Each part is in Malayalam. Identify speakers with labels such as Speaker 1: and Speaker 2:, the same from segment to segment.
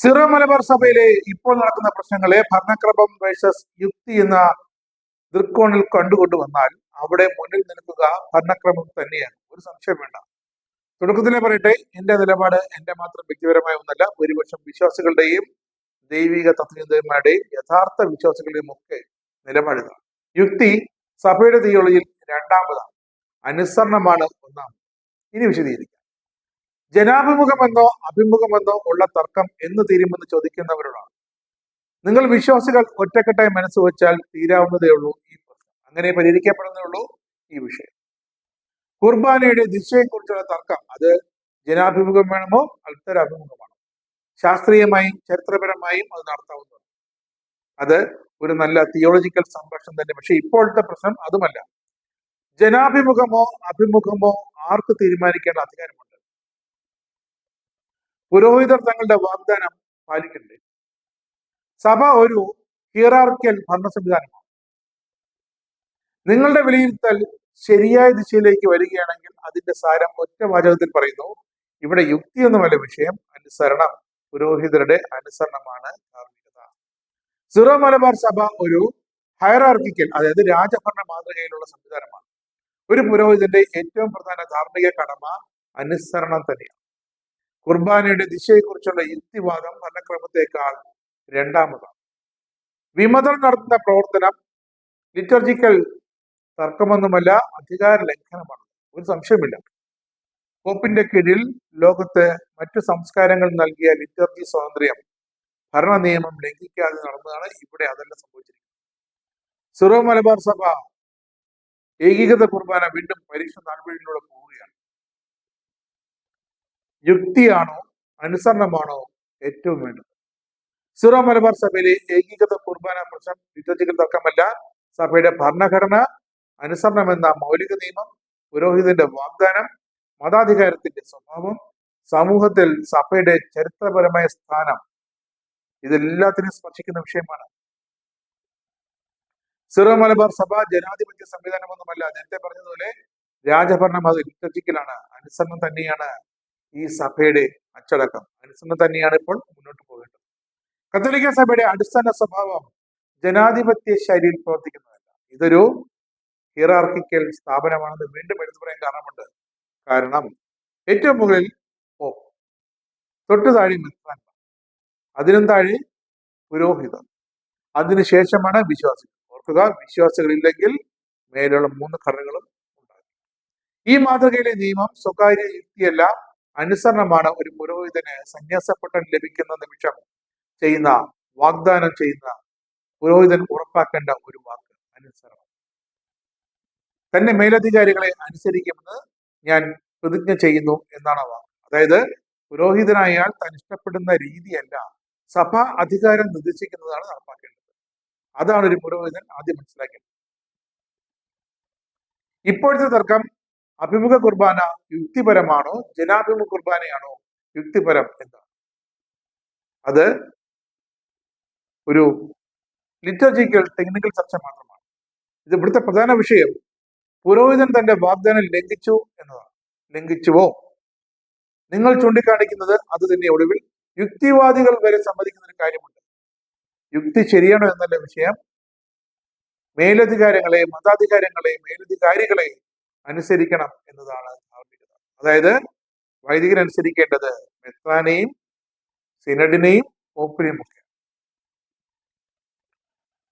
Speaker 1: സിറോ മലബാർ സഭയിലെ ഇപ്പോൾ നടക്കുന്ന പ്രശ്നങ്ങളെ ഭരണക്രമം വേഴ്സസ് യുക്തി എന്ന ദൃക്കോണിൽ കണ്ടുകൊണ്ട് വന്നാൽ അവിടെ മുന്നിൽ നിൽക്കുക ഭരണക്രമം തന്നെയാണ്. ഒരു സംശയം വേണ്ട. തുടക്കത്തിലെ പറയട്ടെ എന്റെ നിലപാട് എന്റെ മാത്രം വ്യക്തിപരമായ ഒന്നല്ല ഭൂരിപക്ഷം വിശ്വാസികളുടെയും ദൈവിക തത്വചിന്തന്മാരുടെയും യഥാർത്ഥ വിശ്വാസികളുടെയും ഒക്കെ നിലപാടുകളാണ് യുക്തി സഭയുടെ തിയോളജിയിൽ രണ്ടാമതാണ്. അനുസരണമാണ് ഒന്നാമത്. ഇനി വിശദീകരിക്കാം. ജനാഭിമുഖമെന്നോ അഭിമുഖമെന്നോ ഉള്ള തർക്കം എന്ന് തീരുമെന്ന് ചോദിക്കുന്നവരോടാണ്. നിങ്ങൾ വിശ്വാസികൾ ഒറ്റക്കെട്ടായി മനസ്സ് വെച്ചാൽ തീരാവുന്നതേ ഉള്ളൂ ഈ പ്രശ്നം. അങ്ങനെ പരിഹരിക്കപ്പെടുന്നേ ഉള്ളൂ ഈ വിഷയം. കുർബാനയുടെ ദിശയെക്കുറിച്ചുള്ള തർക്കം അത് ജനാഭിമുഖം വേണമോ അഭിമുഖമാണോ ശാസ്ത്രീയമായും ചരിത്രപരമായും അത് നടത്താവുന്നതാണ്. അത് ഒരു നല്ല തിയോളജിക്കൽ സംഭാഷണം തന്നെ. പക്ഷെ ഇപ്പോഴത്തെ പ്രശ്നം അതുമല്ല. ജനാഭിമുഖമോ അഭിമുഖമോ ആർക്ക് തീരുമാനിക്കേണ്ട അധികാരമുണ്ട്? പുരോഹിതർ തങ്ങളുടെ വാഗ്ദാനം പാലിക്കണ്ടേ സഭ ഒരു ഹിയറാർക്കൽ ഭരണ സംവിധാനമാണ് നിങ്ങളുടെ വിലയിരുത്തൽ ശരിയായ ദിശയിലേക്ക് വരികയാണെങ്കിൽ അതിന്റെ സാരം ഒറ്റ വാചകത്തിൽ പറയുന്നു ഇവിടെ യുക്തിയൊന്നുമല്ല വിഷയം അനുസരണം പുരോഹിതരുടെ അനുസരണമാണ് ധാർമ്മികത. സിറോ മലബാർ സഭ ഒരു ഹയറാർക്കിക്കൽ അതായത് രാജഭരണ മാതൃകയിലുള്ള സംവിധാനമാണ്. ഒരു പുരോഹിതന്റെ ഏറ്റവും പ്രധാന ധാർമ്മിക കടമ അനുസരണം തന്നെയാണ്. കുർബാനയുടെ ദിശയെക്കുറിച്ചുള്ള യുക്തിവാദം ഭരണക്രമത്തേക്കാൾ രണ്ടാമതാണ്. വിമതം നടത്തുന്ന പ്രവർത്തനം ലിറ്റർജിക്കൽ തർക്കമൊന്നുമല്ല അധികാര ലംഘനമാണ്. ഒരു സംശയമില്ല കോപ്പിന്റെ കീഴിൽ ലോകത്ത് മറ്റു സംസ്കാരങ്ങൾ നൽകിയ ലിറ്റർജി സ്വാതന്ത്ര്യം ഭരണ നിയമം ലംഘിക്കാതെ നടന്നതാണ് ഇവിടെ അതല്ല സംഭവിച്ചിരിക്കുന്നത്. സിറോ മലബാർ സഭ ഏകീകൃത കുർബാന വീണ്ടും പരീക്ഷ നടപടികളിലൂടെ യുക്തിയാണോ അനുസരണമാണോ ഏറ്റവും വേണ്ടത്? സിറോ മലബാർ സഭയിലെ ഏകീകൃത കുർബാന പ്രശ്നം തർക്കമല്ല സഭയുടെ ഭരണഘടന അനുസരണം എന്ന മൗലിക നിയമം പുരോഹിതന്റെ വാഗ്ദാനം മതാധികാരത്തിന്റെ സ്വഭാവം സമൂഹത്തിൽ സഭയുടെ ചരിത്രപരമായ സ്ഥാനം ഇതെല്ലാത്തിനും സ്പർശിക്കുന്ന വിഷയമാണ്. സിറോ മലബാർ സഭ ജനാധിപത്യ സംവിധാനമൊന്നുമല്ല. നേരത്തെ പറഞ്ഞതുപോലെ രാജഭരണം അത് ലിറ്റർജിക്കലാണ് അനുസരണം തന്നെയാണ്. ഈ സഭയുടെ അച്ചടക്കം. അനുസരണം തന്നെയാണ് ഇപ്പോൾ മുന്നോട്ട് പോകേണ്ടത്. കത്തോലിക്ക സഭയുടെ അടിസ്ഥാന സ്വഭാവം ജനാധിപത്യ ശൈലിയിൽ പ്രവർത്തിക്കുന്നതല്ല. ഇതൊരു ഹിയറാർക്കിക്കൽ സ്ഥാപനമാണെന്ന് വീണ്ടും എടുത്തു പറയാൻ കാരണമുണ്ട്. കാരണം ഏറ്റവും മുകളിൽ ഓ തൊട്ടു താഴെ മെത്രാൻമാർ അതിനും താഴെ പുരോഹിതർ അതിനുശേഷമാണ് വിശ്വാസികൾ. ഓർക്കുക വിശ്വാസികളില്ലെങ്കിൽ മേലുള്ള മൂന്ന് ഘടകങ്ങളും ഉണ്ടാകും. ഈ മാതൃകയിലെ നിയമം സ്വകാര്യ യുക്തിയല്ല അനുസരണമാണ് ഒരു പുരോഹിതന് സന്യാസപ്പെട്ടൻ ലഭിക്കുന്ന നിമിഷം ചെയ്യുന്ന വാഗ്ദാനം ചെയ്യുന്ന പുരോഹിതൻ ഉറപ്പാക്കേണ്ട ഒരു വാക്ക് അനുസരണം. തന്നെ മേലധികാരികളെ അനുസരിക്കുമെന്ന് ഞാൻ പ്രതിജ്ഞ ചെയ്യുന്നു എന്നാണ് വാക്ക്. അതായത് പുരോഹിതനായാൽ താൻ ഇഷ്ടപ്പെടുന്ന രീതിയല്ല സഭ അധികാരം നിർദ്ദേശിക്കുന്നതാണ് നടപ്പാക്കേണ്ടത്. അതാണ് ഒരു പുരോഹിതൻ ആദ്യം മനസ്സിലാക്കേണ്ടത്. ഇപ്പോഴത്തെ തർക്കം അഭിമുഖ കുർബാന യുക്തിപരമാണോ? ജനാഭിമുഖ കുർബാനയാണോ യുക്തിപരം എന്നാണ് അത് ഒരു ലിറ്റർജിക്കൽ ടെക്നിക്കൽ ചർച്ച മാത്രമാണ്. ഇത് ഇവിടുത്തെ പ്രധാന വിഷയം. പുരോഹിതൻ തന്റെ വാഗ്ദാനം ലംഘിച്ചു എന്നതാണ്. ലംഘിച്ചുവോ? നിങ്ങൾ ചൂണ്ടിക്കാണിക്കുന്നത് അത് തന്നെ ഒടുവിൽ യുക്തിവാദികൾ വരെ സമ്മതിക്കുന്ന ഒരു കാര്യമുണ്ട്. യുക്തി ശരിയാണോ എന്നല്ല വിഷയം. മേലധികാരങ്ങളെ മതാധികാരങ്ങളെ മേലധികാരികളെ അനുസരിക്കണം എന്നതാണ് ധാർമ്മികത അതായത് വൈദികർ അനുസരിക്കേണ്ടത് മെത്രാനെയും സിനഡിനെയും പോപ്പിനെയും ഒക്കെ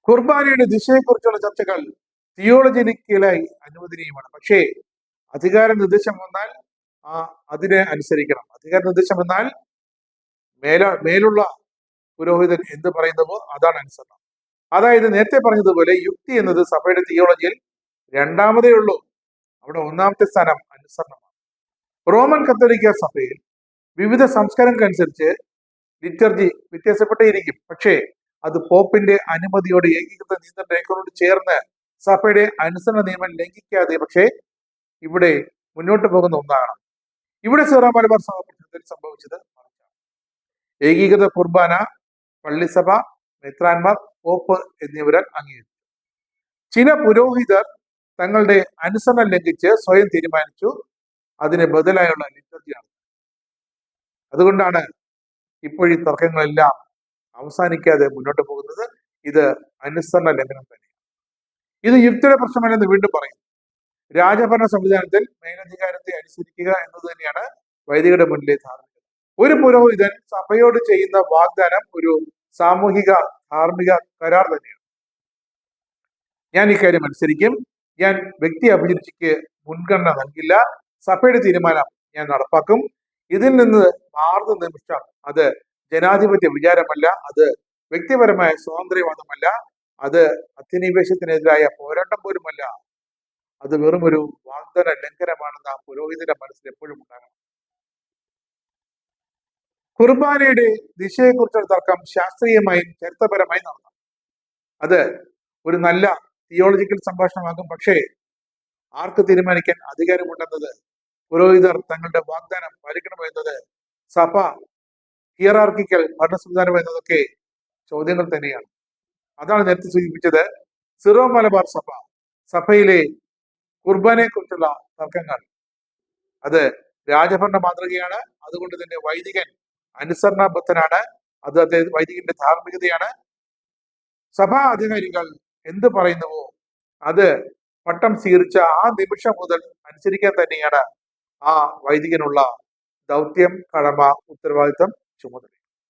Speaker 1: കുർബാനയുടെ ദിശയെക്കുറിച്ചുള്ള ചർച്ചകൾ തിയോളജിക്കലായി അനുവദനീയമാണ്. പക്ഷേ അധികാര നിർദ്ദേശം വന്നാൽ ആ അതിനെ അനുസരിക്കണം. അധികാര നിർദ്ദേശം വന്നാൽ മേല മേലുള്ള പുരോഹിതൻ എന്ത് പറയുന്നവോ അതാണ് അനുസരണം. അതായത് നേരത്തെ പറഞ്ഞതുപോലെ യുക്തി എന്നത് സഭയുടെ തിയോളജിയിൽ രണ്ടാമതേ ഉള്ളൂ. അവിടെ ഒന്നാമത്തെ സ്ഥാനം അനുസരണമാണ്. റോമൻ കത്തോലിക്ക സഭയിൽ വിവിധ സംസ്കാരങ്ങൾക്കനുസരിച്ച് ലിറ്റർജി വ്യത്യാസപ്പെട്ടേയിരിക്കും പക്ഷേ അത് പോപ്പിന്റെ അനുമതിയോട് ഏകീകൃത നിയന്ത്രണ രേഖകളോട് ചേർന്ന് സഭയുടെ അനുസരണ നിയമം ലംഘിക്കാതെ പക്ഷേ ഇവിടെ മുന്നോട്ട് പോകുന്ന ഒന്നാണ്. ഇവിടെ സീറോ മലബാർ സഭ പ്രശ്നത്തിൽ സംഭവിച്ചത്. ഏകീകൃത കുർബാന പള്ളിസഭ മെത്രാൻമാർ പോപ്പ് എന്നിവരാൽ അംഗീകരിച്ചു. ചില പുരോഹിതർ തങ്ങളുടെ അനുസരണം ലംഘിച്ച് സ്വയം തീരുമാനിച്ചു. അതിന് ബദലായുള്ള ലിറ്റർജിയാണ്. അതുകൊണ്ടാണ് ഇപ്പോഴീ തർക്കങ്ങളെല്ലാം അവസാനിക്കാതെ മുന്നോട്ട് പോകുന്നത്. ഇത് അനുസരണ ലംഘനം തന്നെയാണ്. ഇത് യുക്തിയുടെ പ്രശ്നമല്ലെന്ന് വീണ്ടും പറയും. രാജഭരണ സംവിധാനത്തിൽ മേലധികാരത്തെ അനുസരിക്കുക എന്നത് തന്നെയാണ് വൈദികരുടെ മുന്നിലെ ധാർമ്മികത. ഒരു പുരോഹിതൻ സഭയോട് ചെയ്യുന്ന വാഗ്ദാനം ഒരു സാമൂഹിക ധാർമ്മിക കരാർ തന്നെയാണ്. ഞാൻ ഇക്കാര്യം അനുസരിക്കും. ഞാൻ വ്യക്തി അഭിരുചിക്ക് മുൻഗണന നൽകില്ല. സഭയുടെ തീരുമാനം ഞാൻ നടപ്പാക്കും. ഇതിൽ നിന്ന് മാറുന്ന നിമിഷം അത് ജനാധിപത്യ വിചാരമല്ല. അത് വ്യക്തിപരമായ സ്വാതന്ത്ര്യവാദമല്ല. അത് അധിനിവേശത്തിനെതിരായ പോരാട്ടം പോലുമല്ല. അത് വെറും ഒരു വാഗ്ദാന ലംഘനമാണെന്ന് ആ പുരോഹിതന്റെ മനസ്സിൽ എപ്പോഴും ഉണ്ടാകണം. കുർബാനയുടെ ദിശയെക്കുറിച്ചുള്ള തർക്കം ശാസ്ത്രീയമായും ചരിത്രപരമായും നടന്നു അത് ഒരു നല്ല തിയോളജിക്കൽ സംഭാഷണമാകും. പക്ഷേ ആർക്ക് തീരുമാനിക്കാൻ അധികാരമുണ്ടെന്നത് പുരോഹിതർ തങ്ങളുടെ വാഗ്ദാനം പാലിക്കണമെന്നത് സഭ ഹിയറാർക്കിക്കൽ ഭരണ സംവിധാനം എന്നതൊക്കെ ചോദ്യങ്ങൾ തന്നെയാണ്. അതാണ് നേരത്തെ സൂചിപ്പിച്ചത് സിറോ മലബാർ സഭ സഭയിലെ കുർബാനയെ കുറിച്ചുള്ള തർക്കങ്ങൾ. അത് രാജഭരണ മാതൃകയാണ്. അതുകൊണ്ട് തന്നെ വൈദികൻ അനുസരണബദ്ധനാണ്. അത് അദ്ദേഹം വൈദികന്റെ ധാർമ്മികതയാണ്. സഭാ അധികാരികൾ എന്ത് പറയുന്നുവോ? അത് പട്ടം സ്വീകരിച്ച ആ നിമിഷം മുതൽ അനുസരിക്കാൻ തന്നെയാണ് ആ വൈദികനുള്ള ദൗത്യം കടമ ഉത്തരവാദിത്തം ചുമതല.